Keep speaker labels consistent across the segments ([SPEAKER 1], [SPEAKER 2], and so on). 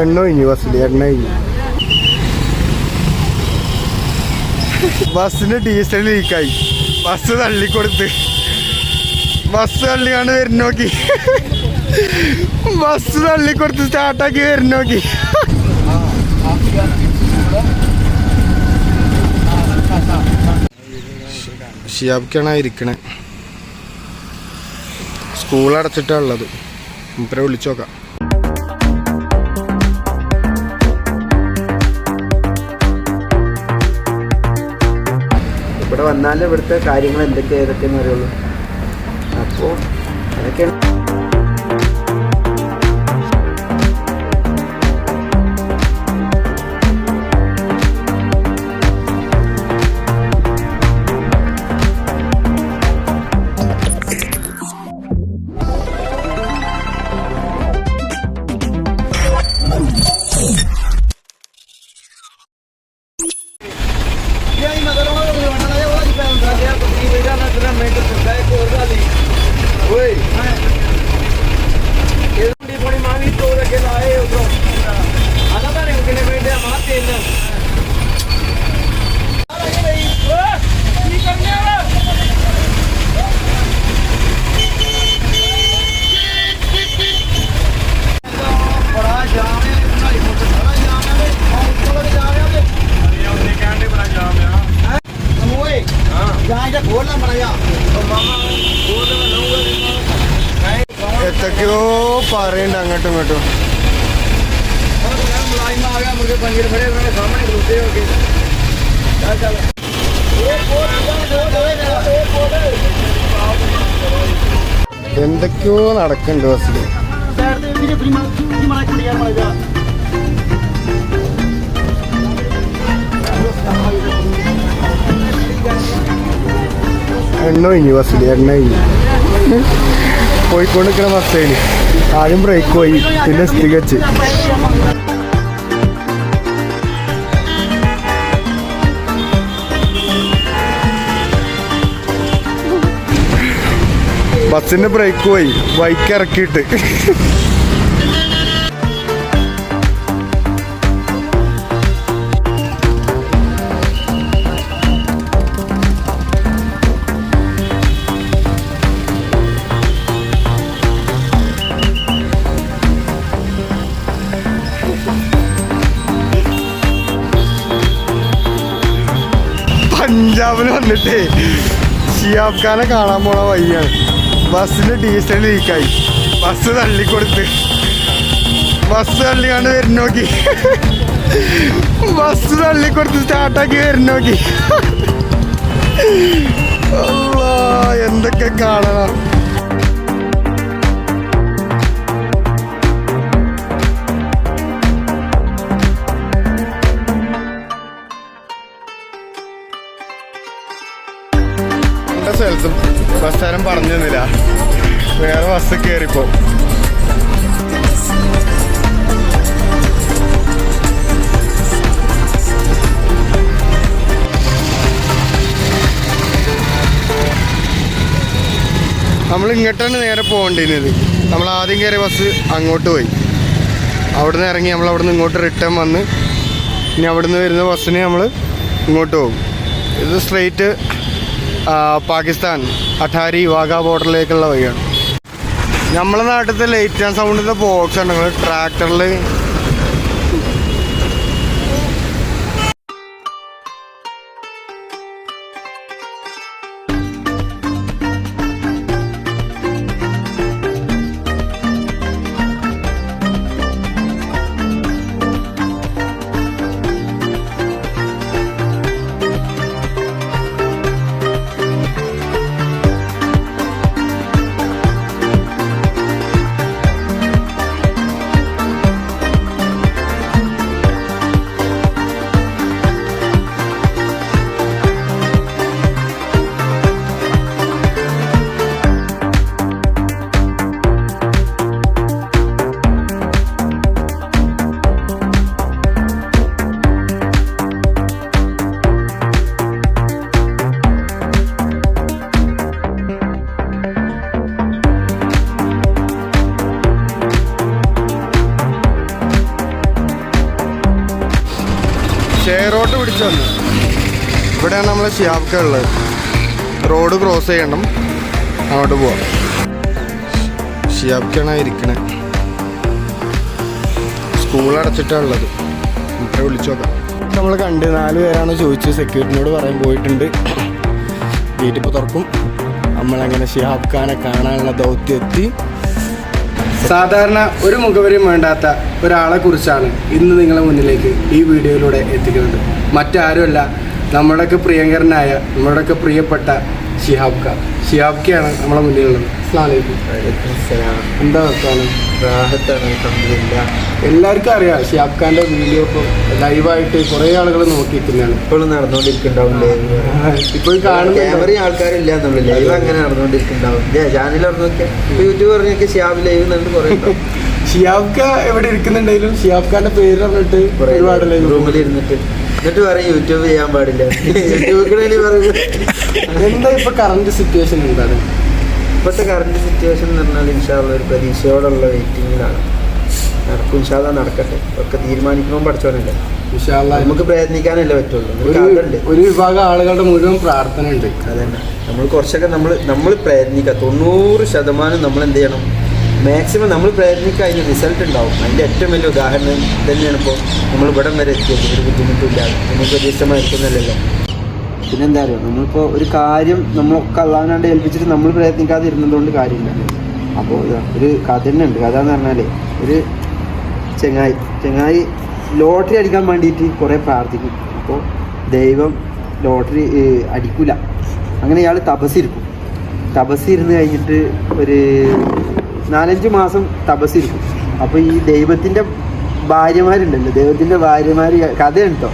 [SPEAKER 1] എണ്ണ കഴിഞ്ഞു ബസ്സിൽ എണ്ണ കഴിഞ്ഞു ബസ്സിന് ഡീസൽ ലീക്കായി. ബസ് തള്ളിക്കൊടുത്ത്. ബസ് തള്ളിയാണ് വരുന്നോക്കി ബസ് തള്ളിക്കൊടുത്ത് സ്റ്റാർട്ടാക്കി വരുന്നോക്കി ഷിയാബ്ക്കാണ് ഇരിക്കണേ. സ്കൂൾ അടച്ചിട്ടാണ് ഉള്ളത്. മുപ്പരെ വിളിച്ചോക്കാം
[SPEAKER 2] ഇവിടെ വന്നാലേ ഇവിടുത്തെ കാര്യങ്ങൾ എന്തൊക്കെ ഏതൊക്കെയെന്ന് അറിയുള്ളൂ. അപ്പോൾ അതൊക്കെയാണ്.
[SPEAKER 1] എന്തൊക്കെയോ നടക്കുന്നുണ്ട് ബസ്സിൽ. എണ്ണ കഴിഞ്ഞു ബസ്സിൽ എണ്ണ കഴിഞ്ഞു പോയിക്കൊണ്ടിരിക്കണ ബസ്സേന് ആദ്യം ബ്രേക്ക് പോയി പിന്നെ സ്ഥികച്ച് ബസ്സിന്റെ ബ്രേക്ക് പോയി. ബൈക്ക് ഇറക്കിയിട്ട്. പഞ്ചാബിൽ വന്നിട്ട്. ഷിയാബ് ഖാനെ കാണാൻ പോണ വഴിയാണ്. ബസ്സിന് ഡീസൽ ലീക്കായി ബസ് തള്ളിക്കൊടുത്ത്. ബസ് തള്ളിയാണ് വരുന്നോക്കി ബസ് തള്ളിക്കൊടുത്ത് സ്റ്റാർട്ടാക്കി വരുന്നോക്കി നോക്കി. എന്തൊക്കെ കാണണം. ബസ്സാരം പറഞ്ഞു തന്നില്ല. വേറെ ബസ് കയറിപ്പോ നമ്മൾ ഇങ്ങോട്ടാണ് നേരെ പോകേണ്ടിരുന്നത്. നമ്മൾ ആദ്യം കയറിയ ബസ് അങ്ങോട്ട് പോയി. അവിടുന്ന് ഇറങ്ങി നമ്മൾ അവിടുന്ന് ഇങ്ങോട്ട് റിട്ടേൺ വന്ന് ഇനി അവിടുന്ന് വരുന്ന ബസ്സിന് നമ്മൾ ഇങ്ങോട്ട് പോകും. ഇത് സ്ട്രെയിറ്റ് പാകിസ്ഥാൻ അഠാരി വാഗ ബോർഡറിലേക്കുള്ള വഴിയാണ്. നമ്മളെ നാട്ടിലത്തെ ലൈറ്റ് ആൻഡ് സൗണ്ടിന്റെ ബോക്സ് ഉണ്ടെങ്കിൽ ട്രാക്ടറിൽ പിടിച്ചു? വന്നു ഇവിടെയാണ് നമ്മൾ ഷിയാബ്ക്ക ഉള്ളത്. റോഡ് ക്രോസ് ചെയ്യണം. അങ്ങോട്ട് പോവാം. ഷിയാബ്ക്കാണ് ഇരിക്കണേ. സ്കൂൾ അടച്ചിട്ടാണ് ഉള്ളത്. ഇവിടെ വിളിച്ചു നോക്കാം. നമ്മൾ കണ്ട് നാല് പേരാണ് ചോദിച്ചു സെക്യൂരിറ്റിനോട് പറയാൻ പോയിട്ടുണ്ട്. വീട്ടിപ്പോൾ തുറക്കും. നമ്മളങ്ങനെ ഷിഹാബ് ഖാനെ കാണാനുള്ള ദൗത്യം എത്തി. സാധാരണ ഒരു മുഖവരിയും വേണ്ടാത്ത ഒരാളെ കുറിച്ചാണ് ഇന്ന് നിങ്ങളെ മുന്നിലേക്ക് ഈ വീഡിയോയിലൂടെ എത്തിക്കുന്നത്. മറ്റാരുമല്ല. നമ്മുടെയൊക്കെ പ്രിയങ്കരനായ നമ്മുടെയൊക്കെ പ്രിയപ്പെട്ട ഷിഹാബ് ഖാൻ ഷിഹാബ് ഖാണ് നമ്മളെ മുന്നിലുള്ളത് എന്താ വർത്താനം. എല്ലാവർക്കും അറിയാം ഷിഹാബ് ഖാന്റെ വീഡിയോ ഇപ്പോൾ ലൈവായിട്ട് കുറേ ആളുകൾ നോക്കിയിരിക്കുന്നതാണ്
[SPEAKER 3] ഇപ്പോഴും നടന്നുകൊണ്ടിരിക്കുന്നുണ്ടാവില്ലേ
[SPEAKER 1] ഇപ്പോൾ കാണുന്ന
[SPEAKER 3] ആൾക്കാരില്ല എന്നുള്ളു ലൈവ് അങ്ങനെ നടന്നുകൊണ്ടിരിക്കുന്നുണ്ടാവും ചാനൽ യൂട്യൂബ് പറഞ്ഞൊക്കെ ഷിയാബ് ലൈവ് എന്നിട്ട് കുറെ
[SPEAKER 1] ഷിയാബ് എവിടെ ഇരിക്കുന്നുണ്ടെങ്കിലും ഷിയാബ് ഖാന്റെ പേര് പറഞ്ഞിട്ട് ഒരുപാട്
[SPEAKER 3] റൂമിൽ ഇരുന്നിട്ട്. എന്നിട്ട് പറയും യൂട്യൂബ് ചെയ്യാൻ പാടില്ല. യൂട്യൂബ് പറയും
[SPEAKER 1] എന്താ ഇപ്പൊ കറന്റ് സിറ്റുവേഷൻ എന്താണ്?
[SPEAKER 3] ഇപ്പോഴത്തെ കറണ്ട് സിറ്റുവേഷൻ എന്ന് പറഞ്ഞാൽ ഇൻഷാള്ള ഒരു പ്രതീക്ഷയോടുള്ള വെയിറ്റിങ്ങിലാണ് നടക്കും. ഇൻഷാല്ല നടക്കട്ടെ. ഒക്കെ തീരുമാനിക്കുമ്പോൾ പഠിച്ചോനല്ലേ നമുക്ക് പ്രയത്നിക്കാനല്ലേ പറ്റുള്ളൂ. ഒരു
[SPEAKER 1] വിഭാഗം ആളുകളുടെ മുഴുവൻ പ്രാർത്ഥന ഉണ്ട്
[SPEAKER 3] അതന്നെ. നമ്മൾ കുറച്ചൊക്കെ നമ്മൾ നമ്മൾ പ്രയത്നിക്കുക തൊണ്ണൂറ് ശതമാനം നമ്മൾ എന്ത് ചെയ്യണം? മാക്സിമം നമ്മൾ പ്രയത്നിക്കുക അതിന് റിസൾട്ട് ഉണ്ടാവും. അതിന്റെ ഏറ്റവും വലിയ ഉദാഹരണം തന്നെയാണ് ഇപ്പോൾ നമ്മൾ ഇവിടം വരെ എത്തിയത്. ഒരു ബുദ്ധിമുട്ടില്ലാതെ നമ്മൾ പ്രതീക്ഷിതമായിരിക്കുന്നല്ലോ പിന്നെന്താ അറിയോ? നമ്മളിപ്പോൾ ഒരു കാര്യം നമ്മളൊക്കെ അള്ളാനാണ്ട് ഏൽപ്പിച്ചിട്ട് നമ്മൾ പ്രയത്നിക്കാതെ ഇരുന്നതുകൊണ്ട് കാര്യമില്ല. അപ്പോൾ ഒരു കഥ തന്നെ ഉണ്ട്. കഥ എന്ന് പറഞ്ഞാൽ ഒരു ചെങ്ങായി ചെങ്ങായി ലോട്ടറി അടിക്കാൻ വേണ്ടിയിട്ട് കുറേ പ്രാർത്ഥിക്കും. അപ്പോൾ ദൈവം ലോട്ടറി അടിക്കില്ല അങ്ങനെ ഇയാൾ തപസ്സിരിക്കും. തപസ്സിരുന്ന് കഴിഞ്ഞിട്ട് ഒരു നാലഞ്ച് മാസം തപസ്സിരിക്കും. അപ്പോൾ ഈ ദൈവത്തിന്റെ ഭാര്യമാരുണ്ടല്ലോ ദൈവത്തിന്റെ ഭാര്യമാർ കഥയാണ് കേട്ടോ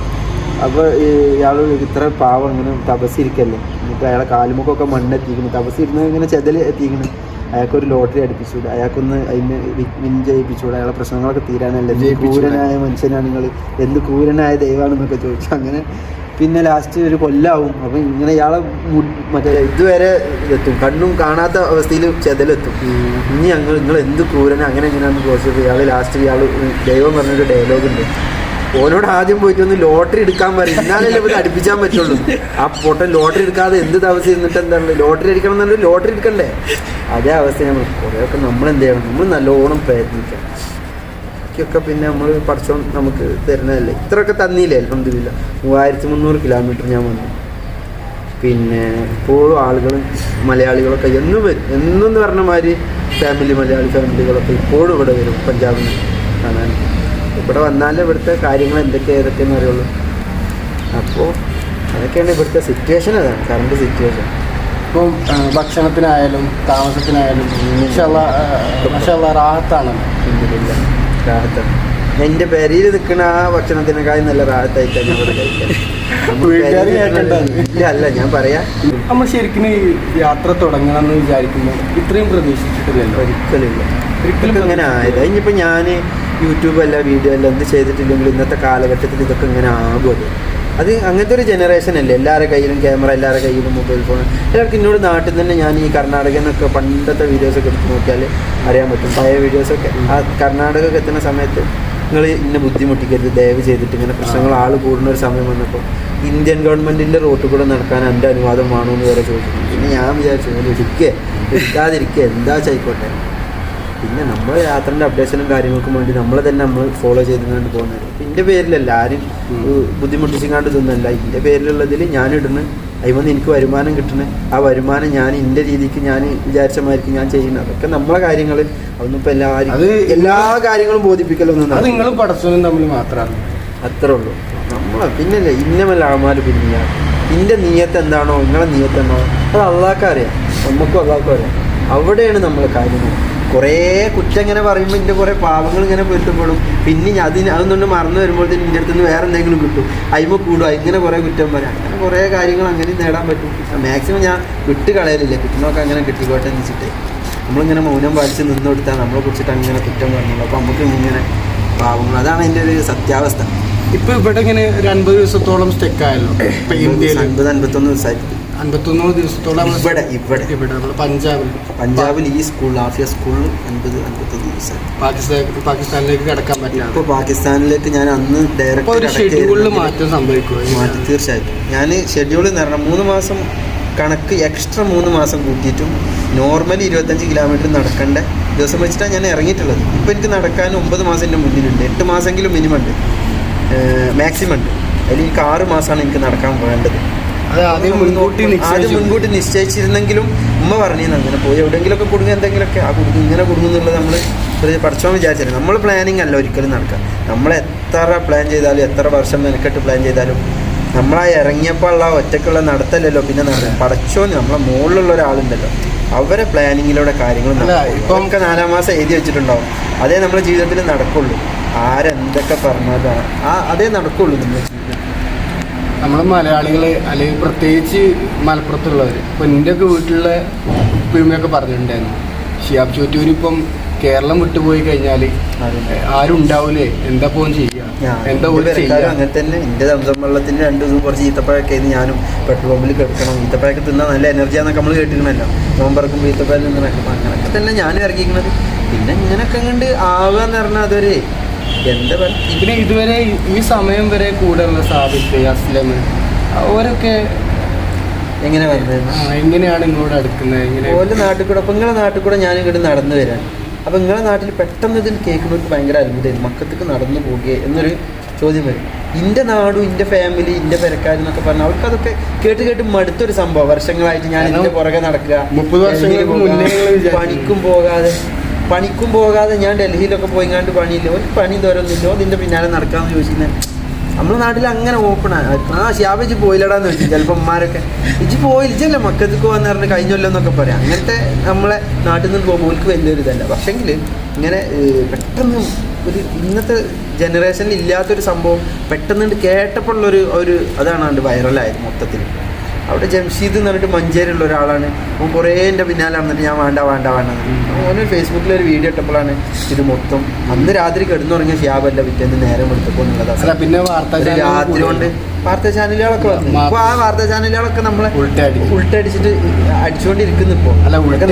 [SPEAKER 3] അപ്പോൾ ഇയാൾ ഇത്ര പാവം ഇങ്ങനെ തപസ്സിരിക്കല്ലേ. എന്നിട്ട് അയാളെ കാലുമുക്കൊക്കെ മണ്ണെത്തിക്കുന്നു. തപസ്സിരുന്ന് ഇങ്ങനെ ചെതൽ എത്തിക്കുന്നു. അയാൾക്കൊരു ലോട്ടറി അടുപ്പിച്ചുകൂടെ അയാൾക്കൊന്ന് അതിന് വിൻ ജയിപ്പിച്ചുകൂടെ അയാളെ പ്രശ്നങ്ങളൊക്കെ തീരാനല്ലേ. ക്രൂരനായ മനുഷ്യനാണ് നിങ്ങൾ എന്ത് ക്രൂരനായ ദൈവമാണെന്നൊക്കെ ചോദിച്ചു അങ്ങനെ പിന്നെ ലാസ്റ്റ് ഒരു കൊല്ലാവും. അപ്പം ഇങ്ങനെ ഇയാളെ മറ്റേ ഇതുവരെ എത്തും. കണ്ണും കാണാത്ത അവസ്ഥയിൽ ചെതലെത്തും. ഇനി ഞങ്ങൾ നിങ്ങൾ എന്ത് ക്രൂരനെ അങ്ങനെ എങ്ങനെയാണെന്ന് ചോദിച്ചത് ഇയാൾ ലാസ്റ്റ് ഇയാൾ ദൈവം പറഞ്ഞൊരു ഡയലോഗ് ഉണ്ട്. ഓനോട് ആദ്യം പോയിട്ട് ഒന്ന് ലോട്ടറി എടുക്കാൻ പറയും. എന്നാലല്ലേ ഇത് അടുപ്പിച്ചാൻ പറ്റുള്ളൂ. ആ പൊട്ടൻ ലോട്ടറി എടുക്കാതെ എന്ത് ദിവസം ഇരുന്നിട്ട് എന്താണ്? ലോട്ടറി അടിക്കണം എന്നുണ്ടെങ്കിൽ ലോട്ടറി എടുക്കണ്ടേ? അതേ അവസ്ഥയാണ് നമ്മൾ കുറേയൊക്കെ നമ്മൾ എന്ത് ചെയ്യണം? നമ്മൾ നല്ലോണം പ്രയത്നിക്കണം. ബാക്കിയൊക്കെ പിന്നെ നമ്മൾ പഠിച്ചോൺ നമുക്ക് തരുന്നതല്ലേ? ഇത്രയൊക്കെ തന്നില്ലേ? അലഹമില്ല മൂവായിരത്തി മുന്നൂറ് കിലോമീറ്റർ ഞാൻ വന്നു. പിന്നെ ഇപ്പോഴും ആളുകൾ മലയാളികളൊക്കെ എന്നും വരും. എന്നും എന്ന് പറഞ്ഞ മാതിരി ഫാമിലി മലയാളി ഫാമിലികളൊക്കെ ഇപ്പോഴും ഇവിടെ വരും പഞ്ചാബിൽ കാണാൻ. ഇവിടെ വന്നാലേ ഇവിടുത്തെ കാര്യങ്ങൾ എന്തൊക്കെ ഏതൊക്കെയെന്ന് അറിയുള്ളൂ. അപ്പോൾ അതൊക്കെയാണ് ഇവിടുത്തെ സിറ്റുവേഷൻ അതാണ് കറണ്ട് സിറ്റുവേഷൻ
[SPEAKER 1] ഇപ്പം ഭക്ഷണത്തിനായാലും താമസത്തിനായാലും മഷാല്ല റാഹത്താണല്ലോ.
[SPEAKER 3] റാഹത്താണ് എന്റെ പെരയിൽ നിൽക്കുന്ന ആ ഭക്ഷണത്തിനേക്കാൾ നല്ല റാഹത്തായിട്ടാണ് ഞാൻ ഇവിടെ പെരയിൽ ഇല്ല അല്ല ഞാൻ പറയാ.
[SPEAKER 1] നമ്മൾ ശരിക്കും യാത്ര തുടങ്ങണം എന്ന് വിചാരിക്കുമ്പോൾ ഇത്രയും പ്രതീക്ഷിച്ചിട്ടില്ലല്ലോ.
[SPEAKER 3] ഒരിക്കലില്ല
[SPEAKER 1] ഒരിക്കലും
[SPEAKER 3] ഇങ്ങനെ ആയത്. ഇനിയിപ്പോൾ ഞാൻ യൂട്യൂബ് അല്ല വീഡിയോ അല്ല എന്ത് ചെയ്തിട്ടില്ലെങ്കിൽ ഇന്നത്തെ കാലഘട്ടത്തിൽ ഇതൊക്കെ ഇങ്ങനെ ആകും അത് അങ്ങനത്തെ ഒരു ജനറേഷൻ അല്ലേ? എല്ലാവരുടെ കയ്യിലും ക്യാമറ എല്ലാവരുടെ കയ്യിലും മൊബൈൽ ഫോൺ എല്ലാവർക്കും എന്നോട് നാട്ടിൽ തന്നെ ഞാൻ ഈ കർണാടകയിൽ നിന്നൊക്കെ പണ്ടത്തെ വീഡിയോസൊക്കെ എടുത്ത് നോക്കിയാൽ അറിയാൻ പറ്റും. പഴയ വീഡിയോസൊക്കെ ആ കർണാടകക്ക് എത്തുന്ന സമയത്ത് നിങ്ങൾ ഇന്നെ ബുദ്ധിമുട്ടിക്കരുത്. ദയവ് ചെയ്തിട്ട് ഇങ്ങനെ പ്രശ്നങ്ങൾ ആൾ കൂടുന്ന ഒരു സമയം വന്നപ്പോൾ ഇന്ത്യൻ ഗവൺമെന്റിന്റെ റോട്ടിൽ കൂടെ നടക്കാൻ എന്റെ അനുവാദം വേണോ എന്ന് വരെ ചോദിച്ചു. പിന്നെ ഞാൻ വിചാരിച്ചു ഇങ്ങനെ ഇരിക്കേ ഇരിക്കാതിരിക്കുക എന്താ ചെയ്യിക്കോട്ടെ പിന്നെ നമ്മൾ യാത്രന്റെ അപ്ഡേഷനും കാര്യങ്ങൾക്കും വേണ്ടി നമ്മളെ തന്നെ നമ്മൾ ഫോളോ ചെയ്തുകൊണ്ട് പോകുന്നത്. എന്റെ പേരിലല്ല ആരും. ബുദ്ധിമുട്ടിച്ചിങ്ങാണ്ട് ഇതൊന്നല്ല എന്റെ പേരിലുള്ളതിൽ ഞാൻ ഇടുന്നു അതിമൊന്ന് എനിക്ക് വരുമാനം കിട്ടണേ. ആ വരുമാനം ഞാൻ എന്റെ രീതിക്ക് ഞാൻ വിചാരിച്ച മാതിരിക്ക് ഞാൻ ചെയ്യുന്നത് അതൊക്കെ നമ്മളെ കാര്യങ്ങൾ അതൊന്നും ഇപ്പം എല്ലാവരും
[SPEAKER 1] അത്
[SPEAKER 3] എല്ലാ കാര്യങ്ങളും ബോധിപ്പിക്കലൊന്നും.
[SPEAKER 1] നിങ്ങളും പടച്ചവനും തമ്മിൽ മാത്രമാണ്
[SPEAKER 3] അത്രേ ഉള്ളൂ. നമ്മളെ പിന്നല്ലേ ഇന്നമല്ല ആമാര് പിന്നെ നിന്റെ നീയത്ത് എന്താണോ നിങ്ങളെ നീയത്ത് എന്താണോ അത് അള്ളാഹ്ക്ക് അറിയാം. നമുക്കും അള്ളാഹ്ക്കും അറിയാം. അവിടെയാണ് നമ്മളെ കാര്യങ്ങൾ കുറേ കുറ്റം ഇങ്ങനെ പറയുമ്പോൾ എന്റെ കുറേ പാവങ്ങൾ ഇങ്ങനെ പൊരുത്തപ്പെടും. പിന്നെ ഞാൻ അതിന് അതൊന്നുകൊണ്ട് മറന്നു വരുമ്പോഴത്തേന് എന്റെ അടുത്ത് നിന്ന് വേറെ എന്തെങ്കിലും കിട്ടും. അയിമ കൂടും. ഇങ്ങനെ കുറേ കുറ്റം പറയാം. അങ്ങനെ കുറേ കാര്യങ്ങൾ അങ്ങനെ നേടാൻ പറ്റും. മാക്സിമം ഞാൻ വിട്ട് കളയലില്ല. കിട്ടുന്നതൊക്കെ അങ്ങനെ കിട്ടിക്കോട്ടെ എന്ന് വെച്ചിട്ട്. നമ്മളിങ്ങനെ മൗനം പാലിച്ച് നിന്ന് കൊടുത്താൽ നമ്മളെ കുറിച്ചിട്ട് അങ്ങനെ കുറ്റം പറഞ്ഞുള്ളൂ അപ്പോൾ നമുക്ക് ഇങ്ങനെ പാവങ്ങൾ. അതാണ് എന്റെ ഒരു സത്യാവസ്ഥ.
[SPEAKER 1] ഇപ്പൊ ഇവിടെ ഇങ്ങനെ ഒരു അൻപത് ദിവസത്തോളം സ്റ്റെക്കായല്ലോ
[SPEAKER 3] അൻപത് അൻപത്തൊന്ന് ദിവസമായിട്ട്
[SPEAKER 1] അൻപത്തൊന്നൂറ് ദിവസത്തോളം
[SPEAKER 3] ഇവിടെ ഇവിടെ.
[SPEAKER 1] ഇവിടെ നമ്മൾ പഞ്ചാബിൽ.
[SPEAKER 3] പഞ്ചാബിൽ ഈ സ്കൂൾ ആഫിയ സ്കൂളിൽ അൻപത് അൻപത്തൊന്ന് ദിവസം.
[SPEAKER 1] പാകിസ്ഥാൻ പാകിസ്ഥാനിലേക്ക് കിടക്കാൻ പറ്റില്ല.
[SPEAKER 3] ഇപ്പോൾ പാകിസ്ഥാനിലേക്ക് ഞാൻ അന്ന്
[SPEAKER 1] ഡയറക്റ്റ് ഒരു ഷെഡ്യൂളിൽ മാറ്റം സംഭവിക്കും
[SPEAKER 3] മാറ്റി തീർച്ചയായിട്ടും. ഞാൻ ഷെഡ്യൂൾ എന്ന് പറഞ്ഞാൽ മൂന്ന് മാസം കണക്ക് എക്സ്ട്രാ മൂന്ന് മാസം കൂട്ടിയിട്ടും നോർമലി ഇരുപത്തഞ്ച് കിലോമീറ്റർ നടക്കേണ്ട ദിവസം വെച്ചിട്ടാണ് ഞാൻ ഇറങ്ങിയിട്ടുള്ളത്. ഇപ്പോൾ എനിക്ക് നടക്കാൻ ഒമ്പത് മാസം എന്റെ മുന്നിലുണ്ട്. എട്ട് മാസമെങ്കിലും മിനിമം ഉണ്ട്. മാക്സിമം ഉണ്ട്. അതിൽ എനിക്ക് ആറ് മാസമാണ് എനിക്ക് നടക്കാൻ വേണ്ടത്.
[SPEAKER 1] ആദ്യം മുൻകൂട്ടി
[SPEAKER 3] ആദ്യം മുൻകൂട്ടി നിശ്ചയിച്ചിരുന്നെങ്കിലും ഉമ്മ പറഞ്ഞു അങ്ങനെ പോയി എവിടെയെങ്കിലും എവിടെയെങ്കിലുമൊക്കെ കുടുങ്ങി എന്തെങ്കിലുമൊക്കെ ആ കുടുങ്ങി ഇങ്ങനെ കുടുങ്ങും എന്നുള്ളത് നമ്മൾ പഠിച്ചോ വിചാരിച്ചില്ല. നമ്മൾ പ്ലാനിങ് അല്ല ഒരിക്കലും നടക്കുക. നമ്മൾ എത്ര പ്ലാൻ ചെയ്താലും എത്ര വർഷം മെനക്കെട്ട് പ്ലാൻ ചെയ്താലും നമ്മളാ ഇറങ്ങിയപ്പോൾ ഉള്ള ഒറ്റക്കുള്ള നടത്തല്ലല്ലോ പിന്നെ നടക്കുക. പടച്ചോന് നമ്മളെ മുകളിലുള്ള ഒരാളുണ്ടല്ലോ. അവരെ പ്ലാനിങ്ങിലൂടെ കാര്യങ്ങൾ.
[SPEAKER 1] ഇപ്പം-
[SPEAKER 3] നമുക്ക് നാലാം മാസം എഴുതി വെച്ചിട്ടുണ്ടാവും. അതേ നമ്മുടെ ജീവിതത്തിൽ നടക്കുള്ളൂ. ആരെന്തൊക്കെ പറഞ്ഞാലും ആ അതേ നടക്കുള്ളൂ നമ്മുടെ ജീവിതത്തിൽ.
[SPEAKER 1] നമ്മൾ മലയാളികൾ അല്ലെങ്കിൽ പ്രത്യേകിച്ച് മലപ്പുറത്തുള്ളവർ ഇപ്പം എന്റെയൊക്കെ വീട്ടിലുള്ള ഉപ്പയുമ്മയൊക്കെ പറഞ്ഞിട്ടുണ്ടായിരുന്നു. ഷിയാബ് ചോറ്റൂർ ഇപ്പം കേരളം വിട്ടുപോയി കഴിഞ്ഞാൽ ആരും ഉണ്ടാവൂലേ? എന്താ പോലും ചെയ്യുക എന്താ
[SPEAKER 3] അങ്ങനെ തന്നെ. എന്റെ സംസം വെള്ളത്തിന് രണ്ട് ദിവസം കുറച്ച് ഈത്തപ്പഴമൊക്കെ ആയിരുന്നു ഞാനും പെട്രോൾ പമ്പിൽ കിടക്കണം. ഈത്തപ്പഴമൊക്കെ തിന്നാൽ നല്ല എനർജിയാന്നൊക്കെ നമ്മൾ കേട്ടിരിക്കണല്ലോ നോമ്പറക്കുമ്പോൾ ഈത്തപ്പഴം നിന്നൊക്കെ അങ്ങനെയൊക്കെ തന്നെ ഞാനും ഇറങ്ങിയിരിക്കണത്. പിന്നെ ഇങ്ങനെയൊക്കെ കണ്ട് ആവുക എന്ന് പറഞ്ഞാൽ അതൊരു എന്താ
[SPEAKER 1] പിന്നെ ഇതുവരെ ഈ- സമയം വരെ കൂടെയുള്ള സാബിത്ത് അസ്ലം അവരൊക്കെ
[SPEAKER 3] എങ്ങനെ വരുന്നത്?
[SPEAKER 1] എങ്ങനെയാണ് ഇങ്ങോട്ട് അടുക്കുന്നത്? എങ്ങനെ
[SPEAKER 3] ഓരോ നാട്ടിൽ കൂടെ അപ്പം നിങ്ങളെ നാട്ടിൽ കൂടെ ഞാൻ ഇങ്ങോട്ട് നടന്നു വരാൻ. അപ്പം നിങ്ങളെ നാട്ടിൽ പെട്ടെന്ന് ഇതിൽ കേൾക്കുന്നവർക്ക് ഭയങ്കര അത്ഭുതമായിരുന്നു മക്കത്തേക്ക് നടന്നു പോകുക എന്നൊരു ചോദ്യം വരും. എന്റെ നാടും എന്റെ ഫാമിലി എന്റെ പെരക്കാരെന്നൊക്കെ പറഞ്ഞാൽ അവർക്ക് അതൊക്കെ കേട്ട് കേട്ട് മടുത്തൊരു സംഭവം. വർഷങ്ങളായിട്ട് ഞാൻ എന്റെ പുറകെ നടക്കുക പണിക്കും പോകാതെ പണിക്കും പോകാതെ ഞാൻ ഡൽഹിയിലൊക്കെ പോയിങ്ങാണ്ട് പണിയില്ല. ഒരു പണി തോരൊന്നുമില്ലോ നിന്റെ പിന്നാലെ നടക്കാമെന്ന് ചോദിച്ചിരുന്നത് നമ്മുടെ നാട്ടിൽ അങ്ങനെ ഓപ്പണാണ് ആ. ഷ്യാബ് പോയില്ലടാന്ന് ചോദിച്ചു. ചിലപ്പോൾ ഉമ്മാരൊക്കെ. ഇജ്ജ് പോയില്ലേ മക്കൾക്ക് പോകാന്ന് പറഞ്ഞ് കഴിഞ്ഞല്ലോ എന്നൊക്കെ പറയാം. അങ്ങനത്തെ നമ്മളെ നാട്ടിൽ നിന്ന് പോകുമ്പോൾ ഓൽക്ക് വലിയൊരു ഇതല്ല. പക്ഷെങ്കിൽ ഇങ്ങനെ പെട്ടെന്ന് ഒരു ഇന്നത്തെ ജനറേഷനിൽ ഇല്ലാത്തൊരു സംഭവം പെട്ടെന്ന് കേട്ടപ്പോഴുള്ളൊരു ഒരു അതാണ് കണ്ട് വൈറലായത് മൊത്തത്തിൽ അവിടെ ജംഷീദ് എന്ന് പറഞ്ഞിട്ട് മഞ്ചേരിയുള്ള ഒരാളാണ്. അവൻ കുറേ എന്റെ പിന്നാലെ വന്നിട്ട് ഞാൻ വേണ്ട വേണ്ട വേണ്ട അങ്ങനെ ഫേസ്ബുക്കിൽ ഒരു വീഡിയോ ഇട്ടപ്പോഴാണ് ഇത് മൊത്തം. അന്ന് രാത്രി കിടന്നുറങ്ങിയ ഷ്യാബല്ല പിറ്റേന്ന് നേരം എടുത്തപ്പോൾ എന്നുള്ളതാണ്
[SPEAKER 1] പിന്നെ
[SPEAKER 3] രാത്രി കൊണ്ട് വാർത്താ ചാനലുകളൊക്കെ വന്നു. അപ്പോൾ ആ വാർത്താ ചാനലുകളൊക്കെ നമ്മളെ. ഉൾട്ടടിച്ചിട്ട് അടിച്ചുകൊണ്ടിരിക്കുന്നു ഇപ്പോൾ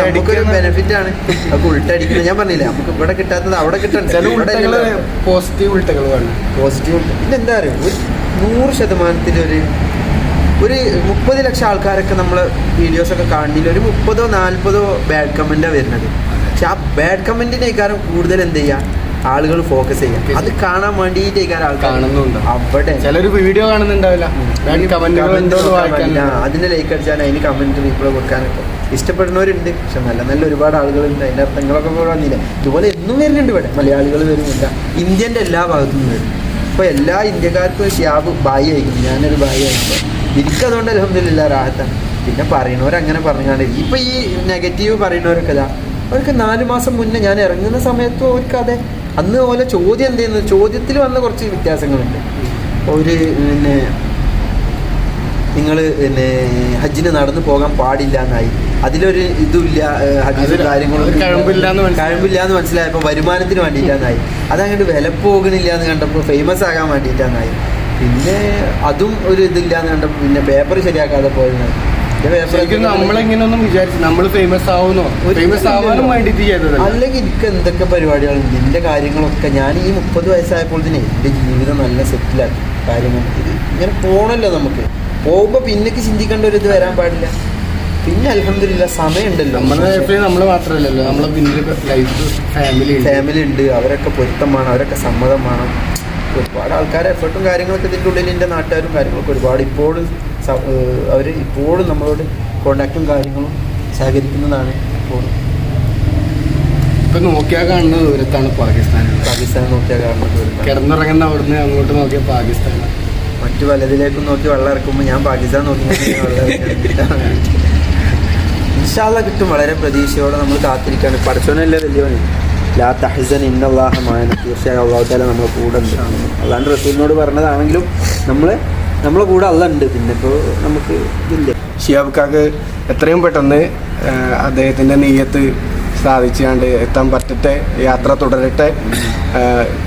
[SPEAKER 3] നമുക്കൊരു ബെനിഫിറ്റ് ആണ്. അപ്പൊ ഉൾട്ടടിക്കുന്നത് ഞാൻ പറഞ്ഞില്ല നമുക്ക് ഇവിടെ കിട്ടാത്തത് അവിടെ കിട്ടണ്ടേ?
[SPEAKER 1] പോസിറ്റീവ് ഉൾട്ടകൾ
[SPEAKER 3] പോസിറ്റീവ് പിന്നെ എന്താ പറയുക ഒരു നൂറ് ശതമാനത്തിലൊരു ഒരു മുപ്പത് ലക്ഷം ആൾക്കാരൊക്കെ നമ്മൾ വീഡിയോസൊക്കെ കാണുന്നില്ല. ഒരു മുപ്പതോ നാൽപ്പതോ ബാഡ് കമന്റാണ് വരുന്നത്. പക്ഷെ ആ ബാഡ് കമന്റിനേക്കാളും കൂടുതൽ എന്ത് ചെയ്യുക ആളുകൾ ഫോക്കസ് ചെയ്യുക അത് കാണാൻ വേണ്ടിയിട്ട്
[SPEAKER 1] കാണുന്നുണ്ട്.
[SPEAKER 3] അവിടെ.
[SPEAKER 1] ചിലർ വീഡിയോ കാണുന്നുണ്ടാവില്ല.
[SPEAKER 3] അതിന്റെ ലൈക്ക് അടിച്ചാൽ അതിന് കമന്റ് റീപ്ലൈ കൊടുക്കാനൊക്കെ. ഇഷ്ടപ്പെടുന്നവരുണ്ട്. പക്ഷെ നല്ല നല്ല ഒരുപാട് ആളുകളുണ്ട്. അതിന്റെ അർത്ഥങ്ങളൊക്കെ വന്നില്ല? ഇതുപോലെ എന്നും വരുന്നുണ്ട് ഇവിടെ. മലയാളികൾ വരുന്നില്ല ഇന്ത്യന്റെ എല്ലാ ഭാഗത്തു നിന്നും വരും. ഇപ്പോൾ എല്ലാ ഇന്ത്യക്കാർക്കും ഷ്യാബ് ബായി ആയിരിക്കും. ഞാനൊരു ബായി അയക്കുമ്പോൾ എനിക്കതുകൊണ്ട് അലഹമില്ല റാഹത്താണ് പിന്നെ പറയണവരങ്ങനെ പറഞ്ഞാണ്ട് ഇപ്പം ഈ നെഗറ്റീവ് പറയുന്നവരൊക്കെ ഇതാ. അവർക്ക് നാല് മാസം മുന്നേ ഞാൻ ഇറങ്ങുന്ന സമയത്തും അവർക്ക് അതെ. അന്ന് പോലെ ചോദ്യം എന്ത് ചെയ്യുന്നത് ചോദ്യത്തിൽ വന്ന കുറച്ച് വ്യത്യാസങ്ങളുണ്ട്. ഒരു പിന്നെ നിങ്ങൾ പിന്നെ ഹജ്ജിന് നടന്നു പോകാൻ പാടില്ല എന്നായി അതിലൊരു ഇതുമില്ല
[SPEAKER 1] ഹജ്ജിന്റെ
[SPEAKER 3] കാര്യങ്ങളും കഴമ്പില്ല എന്ന് മനസ്സിലായപ്പോൾ വരുമാനത്തിന് വേണ്ടിയിട്ടാന്നായി. അതങ്ങോട്ട് വില പോകുന്നില്ല എന്ന് കണ്ടപ്പോൾ ഫേമസ് ആകാൻ വേണ്ടിയിട്ടാന്നായി. പിന്നെ അതും ഒരു ഇതില്ല എന്ന് കണ്ടപ്പോൾ പിന്നെ പേപ്പർ ശരിയാക്കാതെ
[SPEAKER 1] ശരിക്കും വിചാരിച്ചു നമ്മൾ ഫേമസ് ആവുന്നോ? ഫേമസ് ആവാനും വേണ്ടിയിട്ട്
[SPEAKER 3] അല്ലെങ്കിൽ എനിക്ക് എന്തൊക്കെ പരിപാടികളുണ്ട് എന്റെ കാര്യങ്ങളൊക്കെ ഞാൻ ഈ മുപ്പത് വയസ്സായപ്പോൾ തന്നെ എന്റെ ജീവിതം നല്ല സെറ്റിലാക്കി കാര്യങ്ങൾ ഇത് ഇങ്ങനെ പോകണമല്ലോ നമുക്ക്. പോകുമ്പോൾ പിന്നേക്ക് ചിന്തിക്കേണ്ട ഒരു ഇത് വരാൻ പാടില്ല. പിന്നെ അലഹമില്ല സമയമുണ്ടല്ലോ.
[SPEAKER 1] നമ്മുടെ ലൈഫിൽ നമ്മൾ മാത്രമല്ലല്ലോ. നമ്മളെ പിന്നിൽ ലൈഫ് ഫാമിലി
[SPEAKER 3] ഫാമിലി ഉണ്ട്. അവരൊക്കെ പൊരുത്തം വേണം അവരൊക്കെ സമ്മതം വേണം. ഒരുപാട് ആൾക്കാർ എഫർട്ടും കാര്യങ്ങളൊക്കെ ഇതിന്റെ ഉള്ളിൽ എന്റെ നാട്ടുകാരും കാര്യങ്ങളൊക്കെ ഒരുപാട് ഇപ്പോഴും അവർ ഇപ്പോഴും നമ്മളോട് കോണ്ടാക്റ്റും കാര്യങ്ങളും സഹകരിക്കുന്നതാണ് ഇപ്പോഴും.
[SPEAKER 1] ഇപ്പം നോക്കിയാൽ കാണുന്ന ദൂരത്താണ് പാകിസ്ഥാൻ.
[SPEAKER 3] പാകിസ്ഥാൻ നോക്കിയാൽ കാണുന്നത് വരുന്നത്.
[SPEAKER 1] കിടന്നുറങ്ങുന്ന അവിടുന്ന് അങ്ങോട്ട് നോക്കിയ പാകിസ്ഥാൻ.
[SPEAKER 3] മറ്റു പലതിലേക്കും നോക്കി വെള്ളം ഇറക്കുമ്പോൾ ഞാൻ പാകിസ്ഥാൻ നോക്കി വെള്ളം. ഇൻഷാല്ല കിട്ടും. വളരെ പ്രതീക്ഷയോടെ നമ്മൾ കാത്തിരിക്കുകയാണ് പഠിച്ചോനല്ലേ വലിയവന്. ലാ തഹസൻ ഇന്നല്ലാഹമായ തീർച്ചയായും അള്ളാഹു താല കൂടെ ഉണ്ട്. അല്ലാണ്ട് റസൂലിനോട് പറഞ്ഞതാണെങ്കിലും നമ്മൾ നമ്മളെ കൂടെ അല്ല ഉണ്ട്. പിന്നെ ഇപ്പോൾ നമുക്ക് ഇതില്ല
[SPEAKER 1] ഷിയാബ്ക്കാക്ക് എത്രയും പെട്ടെന്ന് അദ്ദേഹത്തിന്റെ നെയ്യത്ത് സാധിച്ചാണ്ട് എത്താൻ പറ്റട്ടെ യാത്ര തുടരട്ടെ.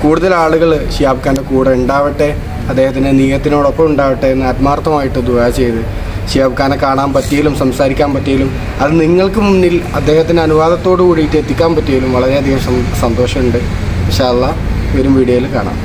[SPEAKER 1] കൂടുതൽ ആളുകൾ ഷിയാബ് ഖാന്റെ കൂടെ ഉണ്ടാവട്ടെ അദ്ദേഹത്തിന്റെ നീയത്തിനോടൊപ്പം ഉണ്ടാവട്ടെ എന്ന് ആത്മാർത്ഥമായിട്ട് ദുവാ ചെയ്ത് ഷിയാബ് ഖാനെ കാണാൻ പറ്റിയാലും സംസാരിക്കാൻ പറ്റിയാലും അത് നിങ്ങൾക്ക് മുന്നിൽ അദ്ദേഹത്തിന്റെ അനുവാദത്തോടു കൂടിയിട്ട് എത്തിക്കാൻ പറ്റിയാലും വളരെയധികം സന്തോഷമുണ്ട്. ഇൻഷാല്ല വരും വീഡിയോയിൽ കാണാം.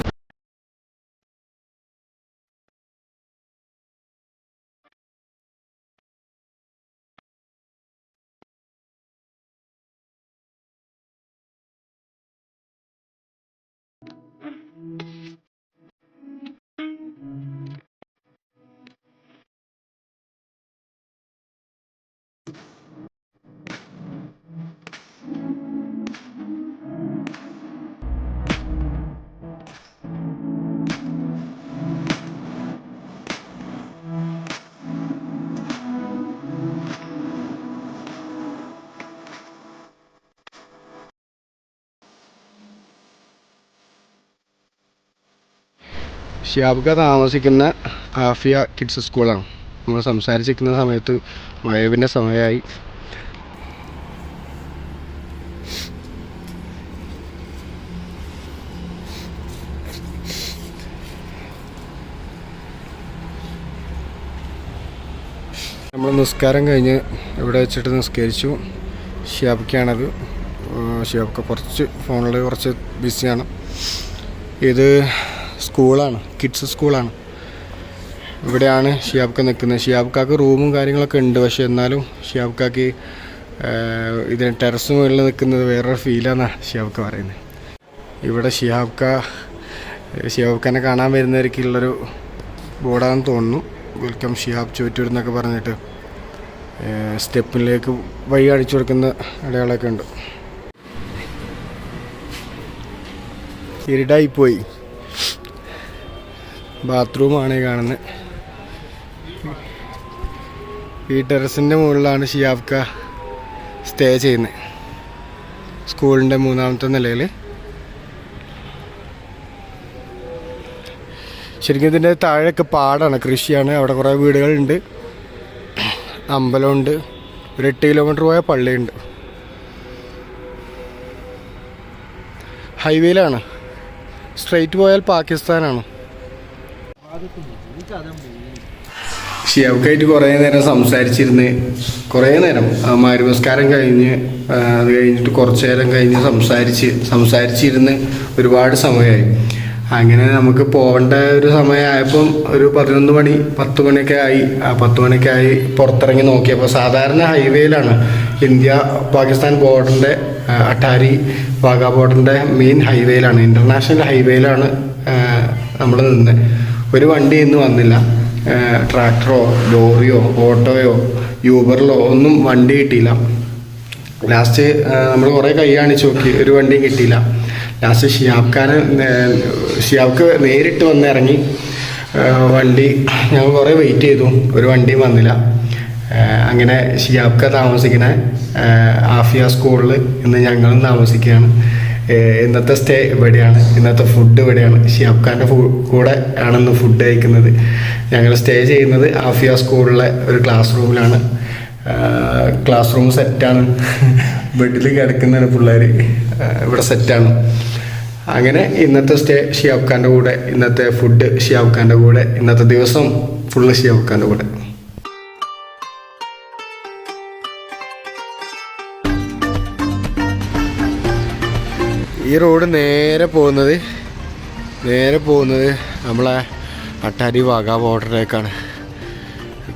[SPEAKER 1] ഷിയാബ്ക താമസിക്കുന്ന ആഫിയ കിഡ്സ് സ്കൂളാണ്. നമ്മൾ സംസാരിച്ചിരിക്കുന്ന സമയത്ത് മഴവിന്റെ സമയമായി. നമ്മൾ നിസ്കാരം കഴിഞ്ഞ് ഇവിടെ വെച്ചിട്ട് നിസ്കരിച്ചു. ഷിയാബ്ക്കാണത് ഷിയാബ്ക്ക കുറച്ച് ഫോണിൽ കുറച്ച് ബിസിയാണ്. ഇത് സ്കൂളാണ് കിഡ്സ് സ്കൂളാണ്. ഇവിടെയാണ് ഷിയാബ്ക്ക നിൽക്കുന്നത്. ഷിയാബ്ക്കാക്ക് റൂമും കാര്യങ്ങളൊക്കെ ഉണ്ട്. പക്ഷെ എന്നാലും ഷിയാബ്ക്കാക്ക് ഇതിന് ടെറസ് മുകളിൽ നിൽക്കുന്നത് വേറൊരു ഫീലാണെന്നാണ് ഷിയാബ്ക്ക പറയുന്നത്. ഇവിടെ ഷിയാബ്ക്ക ഷിയാബ്ക്കനെ കാണാൻ വരുന്നവർക്കുള്ളൊരു ബോർഡാണെന്ന് തോന്നുന്നു. വെൽക്കം ഷിയാബ് ചോറ്റൂർ എന്നൊക്കെ പറഞ്ഞിട്ട് സ്റ്റെപ്പിലേക്ക് വഴി അടിച്ചു കൊടുക്കുന്ന അടയാളമൊക്കെ ഉണ്ട്. ഇരുടായിപ്പോയി. ബാത്റൂമാണ് കാണുന്നത് ഈ ടെറസിന്റെ മുകളിലാണ് ഷിയാഫ്ക സ്റ്റേ ചെയ്യുന്നത് സ്കൂളിന്റെ മൂന്നാമത്തെ നിലയിൽ ശരിക്കും ഇതിന്റെ താഴെയൊക്കെ പാടാണ് കൃഷിയാണ്. അവിടെ കുറേ വീടുകളുണ്ട്. അമ്പലമുണ്ട്. ഒരു എട്ട് കിലോമീറ്റർ പോയ പള്ളിയുണ്ട്. ഹൈവേയിലാണ്. സ്ട്രെയിറ്റ് പോയാൽ പാകിസ്ഥാനാണ്. ഷിയാബ്ക്കായിട്ട് കുറേ നേരം സംസാരിച്ചിരുന്ന് കുറേ നേരം. മാരുപസ്കാരം കഴിഞ്ഞ് അത് കഴിഞ്ഞിട്ട് കുറച്ചു നേരം കഴിഞ്ഞ് സംസാരിച്ച് സംസാരിച്ചിരുന്ന് ഒരുപാട് സമയമായി അങ്ങനെ നമുക്ക് പോകേണ്ട ഒരു സമയമായപ്പം ഒരു പതിനൊന്ന് മണി പത്ത് മണിയൊക്കെ ആയി. ആ പത്ത് മണിയൊക്കെ ആയി പുറത്തിറങ്ങി നോക്കിയപ്പോൾ സാധാരണ ഹൈവേയിലാണ് ഇന്ത്യ പാകിസ്ഥാൻ ബോർഡറിന്റെ അട്ടാരി വാഗാ ബോർഡറിന്റെ മെയിൻ ഹൈവേയിലാണ് ഇന്റർനാഷണൽ ഹൈവേയിലാണ് നമ്മൾ നിന്ന് ഒരു വണ്ടി ഇന്ന് വന്നില്ല. ട്രാക്ടറോ ലോറിയോ ഓട്ടോയോ യൂബറിലോ ഒന്നും വണ്ടി കിട്ടിയില്ല. ലാസ്റ്റ് നമ്മൾ കുറേ കൈ കാണിച്ച് നോക്കി. ഒരു വണ്ടിയും കിട്ടിയില്ല. ലാസ്റ്റ് ഷിയാബ്ക്കാരൻ ഷിയാബ്ക്ക് നേരിട്ട് വന്നിറങ്ങി വണ്ടി ഞങ്ങൾ കുറേ വെയിറ്റ് ചെയ്തു. ഒരു വണ്ടിയും വന്നില്ല. അങ്ങനെ ഷിയാബ്ക്ക താമസിക്കുന്ന ആഫിയ സ്കൂളിൽ ഇന്ന് ഞങ്ങളും താമസിക്കുകയാണ്. ഇന്നത്തെ സ്റ്റേ ഇവിടെയാണ്. ഇന്നത്തെ ഫുഡ് ഇവിടെയാണ്. ഷിയാബ്ഖാന്റെ കൂടെ ആണെന്ന് ഫുഡ് കഴിക്കുന്നത്. ഞങ്ങൾ സ്റ്റേ ചെയ്യുന്നത് ആഫിയ സ്കൂളിലെ ഒരു ക്ലാസ് റൂമിലാണ് ക്ലാസ് റൂം സെറ്റാണ് ബെഡിൽ കിടക്കുന്നതാണ് പിള്ളേർ ഇവിടെ സെറ്റാണ് അങ്ങനെ ഇന്നത്തെ സ്റ്റേ ഷിയാബ് ഖാന്റെ കൂടെ ഇന്നത്തെ ഫുഡ് ഷിയാബ് ഖാന്റെ കൂടെ ഇന്നത്തെ ദിവസം ഫുള്ള് ഷിയാബ് ഖാന്റെ കൂടെ. ഈ റോഡ് നേരെ പോകുന്നത് നേരെ പോകുന്നത് നമ്മളെ അട്ടാരി വാഗ ബോർഡറിലേക്കാണ്.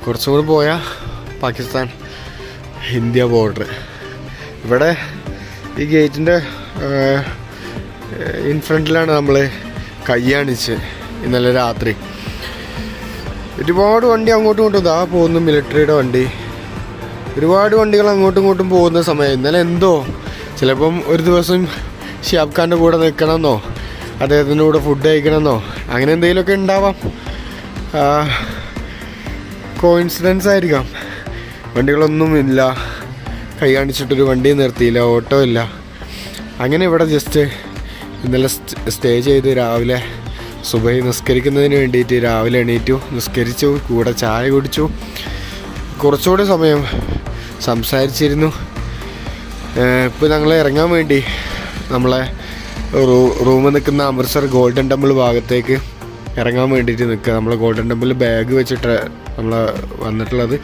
[SPEAKER 1] കുറച്ചുകൂടി പോയാൽ പാകിസ്ഥാൻ ഇന്ത്യ ബോർഡർ. ഇവിടെ ഈ ഗേറ്റിന്റെ ഇൻഫ്രണ്ടിലാണ് നമ്മൾ കയ്യാണിച്ച് ഇന്നലെ രാത്രി. ഒരുപാട് വണ്ടി അങ്ങോട്ടും ഇങ്ങോട്ടും ഇതാ പോകുന്നു മിലിറ്ററിയുടെ വണ്ടി. ഒരുപാട് വണ്ടികൾ അങ്ങോട്ടും ഇങ്ങോട്ടും പോകുന്ന സമയം. ഇന്നലെ എന്തോ ചിലപ്പം ഒരു ദിവസം ഷിയാബ് ഖാന്റെ കൂടെ നിൽക്കണമെന്നോ അദ്ദേഹത്തിന്റെ കൂടെ ഫുഡ് കഴിക്കണമെന്നോ അങ്ങനെ എന്തെങ്കിലുമൊക്കെ ഉണ്ടാവാം. കോയിൻസിഡൻസ് ആയിരിക്കാം. വണ്ടികളൊന്നും ഇല്ല. കൈ കാണിച്ചിട്ടൊരു വണ്ടി നിർത്തിയില്ല ഓട്ടോ ഇല്ല. അങ്ങനെ ഇവിടെ ജസ്റ്റ് ഇന്നലെ സ്റ്റേ ചെയ്ത് രാവിലെ സുബൈ നിസ്കരിക്കുന്നതിന് വേണ്ടിയിട്ട് രാവിലെ എണീറ്റു നിസ്കരിച്ചു കൂടെ ചായ കുടിച്ചു. കുറച്ചുകൂടി സമയം സംസാരിച്ചിരുന്നു. ഇപ്പോൾ ഞങ്ങൾ ഇറങ്ങാൻ വേണ്ടി നമ്മളെ റൂമിൽ നിൽക്കുന്ന അമൃത്സർ ഗോൾഡൻ ടെമ്പിൾ ഭാഗത്തേക്ക് ഇറങ്ങാൻ വേണ്ടിയിട്ട് നിൽക്കുക. നമ്മൾ ഗോൾഡൻ ടെമ്പിൾ ബാഗ് വെച്ചിട്ട് നമ്മൾ വന്നിട്ടുള്ളത്.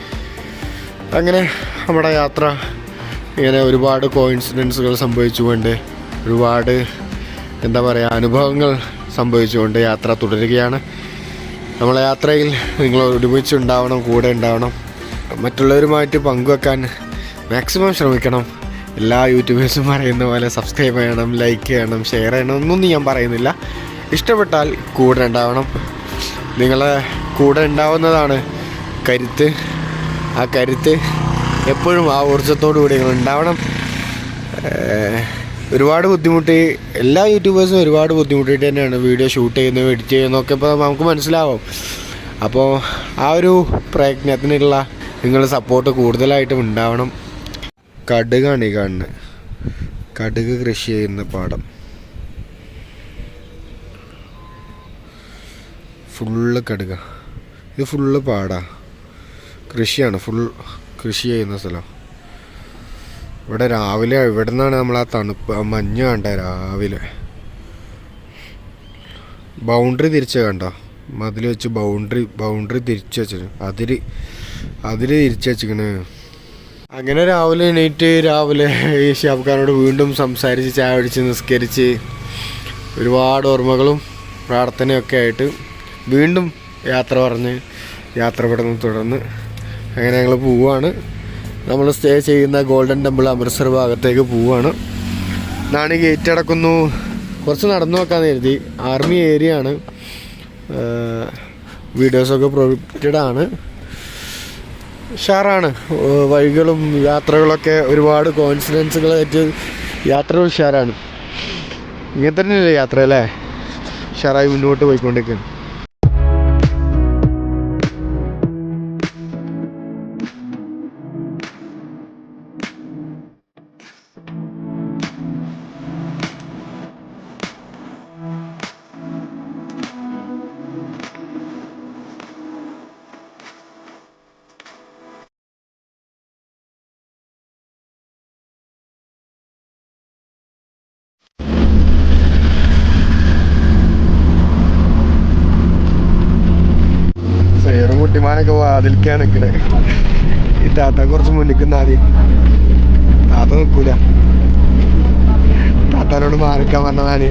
[SPEAKER 1] അങ്ങനെ നമ്മുടെ യാത്ര ഇങ്ങനെ ഒരുപാട് കോയിൻസിഡൻസുകൾ സംഭവിച്ചുകൊണ്ട് ഒരുപാട് എന്താ പറയുക അനുഭവങ്ങൾ സംഭവിച്ചുകൊണ്ട് യാത്ര തുടരുകയാണ്. നമ്മളെ യാത്രയിൽ നിങ്ങൾ ഒരുമിച്ച് ഉണ്ടാവണം കൂടെ ഉണ്ടാവണം. മറ്റുള്ളവരുമായിട്ട് പങ്കുവെക്കാൻ മാക്സിമം ശ്രമിക്കണം. എല്ലാ യൂട്യൂബേഴ്സും പറയുന്ന പോലെ സബ്സ്ക്രൈബ് ചെയ്യണം ലൈക്ക് ചെയ്യണം ഷെയർ ചെയ്യണം എന്നൊന്നും ഞാൻ പറയുന്നില്ല. ഇഷ്ടപ്പെട്ടാൽ കൂടെ ഉണ്ടാവണം. നിങ്ങളെ കൂടെ ഉണ്ടാവുന്നതാണ് കരുത്ത്. ആ കരുത്ത് എപ്പോഴും ആ ഊർജത്തോടു കൂടി നിങ്ങൾ ഉണ്ടാവണം. ഒരുപാട് ബുദ്ധിമുട്ടി എല്ലാ യൂട്യൂബേഴ്സും ഒരുപാട് ബുദ്ധിമുട്ടിയിട്ട് തന്നെയാണ് വീഡിയോ ഷൂട്ട് ചെയ്യുന്നത് എഡിറ്റ് ചെയ്യുന്നതൊക്കെ ഇപ്പോൾ നമുക്ക് മനസ്സിലാവും. അപ്പോൾ ആ ഒരു പ്രയത്നത്തിനുള്ള നിങ്ങളുടെ സപ്പോർട്ട് കൂടുതലായിട്ടും ഉണ്ടാവണം. കടുകാണ് ഈ കാണുന്നത് കടുക് കൃഷി ചെയ്യുന്ന പാടം. ഫുള്ള് കടുക. ഇത് ഫുള്ള് പാടാ. കൃഷിയാണ്. ഫുൾ കൃഷി ചെയ്യുന്ന സ്ഥലം. ഇവിടെ രാവിലെ ഇവിടെ നിന്നാണ് നമ്മൾ ആ തണുപ്പ് മഞ്ഞ് കണ്ട രാവിലെ. ബൗണ്ടറി തിരിച്ച് കണ്ട? മതിൽ വെച്ച് ബൗണ്ടറി ബൗണ്ടറി തിരിച്ചു വെച്ചിട്ട്. അതിര് അതിര് തിരിച്ചു വെച്ചിക്കണ്. അങ്ങനെ രാവിലെ എണീറ്റ് രാവിലെ ഈ വീണ്ടും സംസാരിച്ച് ചായ അടിച്ച് നിസ്കരിച്ച് ഒരുപാട് ഓർമ്മകളും പ്രാർത്ഥനയൊക്കെ ആയിട്ട് വീണ്ടും യാത്ര പറഞ്ഞ് യാത്ര പെടുന്ന തുടർന്ന് അങ്ങനെ ഞങ്ങൾ പോവുകയാണ് നമ്മൾ സ്റ്റേ ചെയ്യുന്ന ഗോൾഡൻ ടെമ്പിൾ അമൃത്സർ ഭാഗത്തേക്ക് പോവുകയാണ് നാണി ഗേറ്റ് അടക്കുന്നു. കുറച്ച് നടന്നു നോക്കാന്ന് കരുതി. ആർമി ഏരിയ ആണ്. വീഡിയോസൊക്കെ പ്രൊവിക്റ്റഡ് ആണ്. ഉഷാറാണ്. വഴികളും യാത്രകളൊക്കെ ഒരുപാട് കോൺഫിഡൻസുകളായിട്ട് യാത്ര ഉഷാറാണ്. ഇങ്ങനെ തന്നെയല്ലേ യാത്ര അല്ലേ? ഉഷാറായി മുന്നോട്ട് പോയിക്കൊണ്ടിരിക്കുകയാണ്. സൈറും കുട്ടിമാനൊക്കെ വാതിൽക്കാണ് നിൽക്കണേ ഈ താത്ത കുറച്ച് മുന്നിക്കുന്ന ആദ്യം താത്ത നിൽക്കൂല താത്താനോട് മാറിക്കാൻ പറഞ്ഞതാണ്.